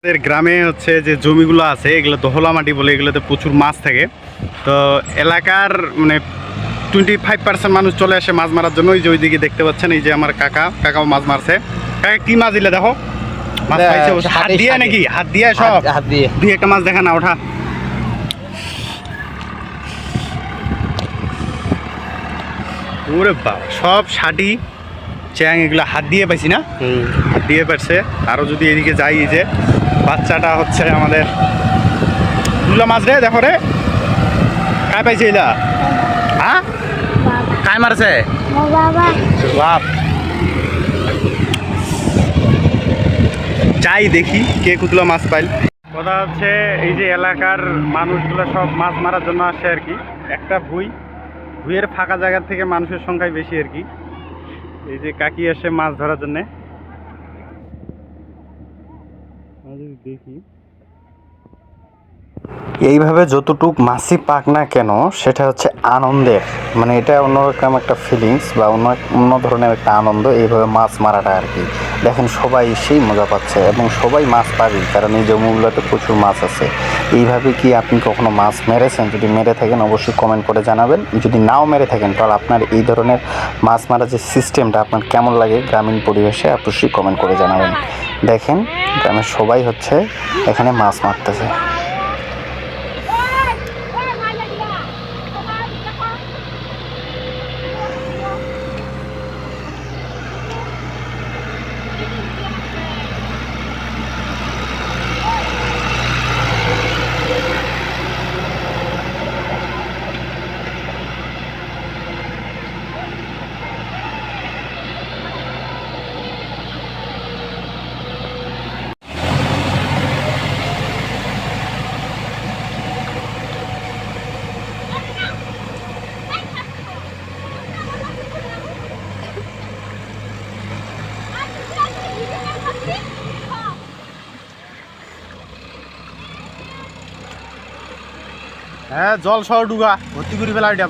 আমাদের গ্রামে হচ্ছে যে জমিগুলো আছে এগুলো দহলা মাটি বলে এগুলোতে প্রচুর মাছ থাকে। তো এলাকার মানে টোয়েন্টি ফাইভ পার্সেন্ট মানুষ চলে আসে মাছ মারার জন্য। এই যে ওইদিকে দেখতে পাচ্ছেন এই যে আমার কাকা কাকাও মাছ মারছে। কাকা কি মাছ দিলে দেখো? মাছ পাইছে হাত দিয়ে। নাকি? হাত দিয়ে সব? হাত- দিয়ে। দুই একটা মাছ দেখা না ওঠা। ওরে বাবা সব শাটি চ্যাং এগুলো হাত দিয়ে পাইছি না? হাত দিয়ে পারছে। আরও যদি এদিকে যাই এই যে বাচ্চাটা হচ্ছে আমাদের তুলা মাছ রে, দেখো রে। কায় পাইছে এলা? হ্যাঁ? কায় মারছে? বাপ। যাই দেখি কে কুতলা মাছ পাইল। কথা হচ্ছে, এই যে এলাকার মানুষগুলো সব মাছ মারার জন্য আসে আর কি। একটা ভুই, ভুইয়ের ফাঁকা জায়গা থেকে মানুষের সংখ্যাই বেশি আর কি। এই যে কাকি আসে মাছ ধরার জন্যে। দেখি। এইভাবে যতটুক মাসি পাক না কেন, সেটা হচ্ছে আনন্দের। মানে এটা অন্যরকম একটা ফিলিংস বা অন্য অন্য ধরনের একটা আনন্দ এইভাবে মাছ মারাটা আর কি। দেখেন সবাই সেই মজা পাচ্ছে এবং সবাই মাছ পাবে কারণ এই জমিগুলোতে প্রচুর মাছ আছে। এইভাবে কি আপনি কখনো মাছ মেরেছেন? যদি মেরে থাকেন, অবশ্যই কমেন্ট করে জানাবেন। যদি নাও মেরে থাকেন, তাহলে আপনার এই ধরনের মাছ মারা যে সিস্টেমটা আপনার কেমন লাগে গ্রামীণ পরিবেশে অবশ্যই কমেন্ট করে জানাবেন। দেখেন, গ্রামের সবাই হচ্ছে এখানে মাছ মারতেছে। হ্যাঁ জল সহ ডুগা ভর্তি করি ফেলা এটা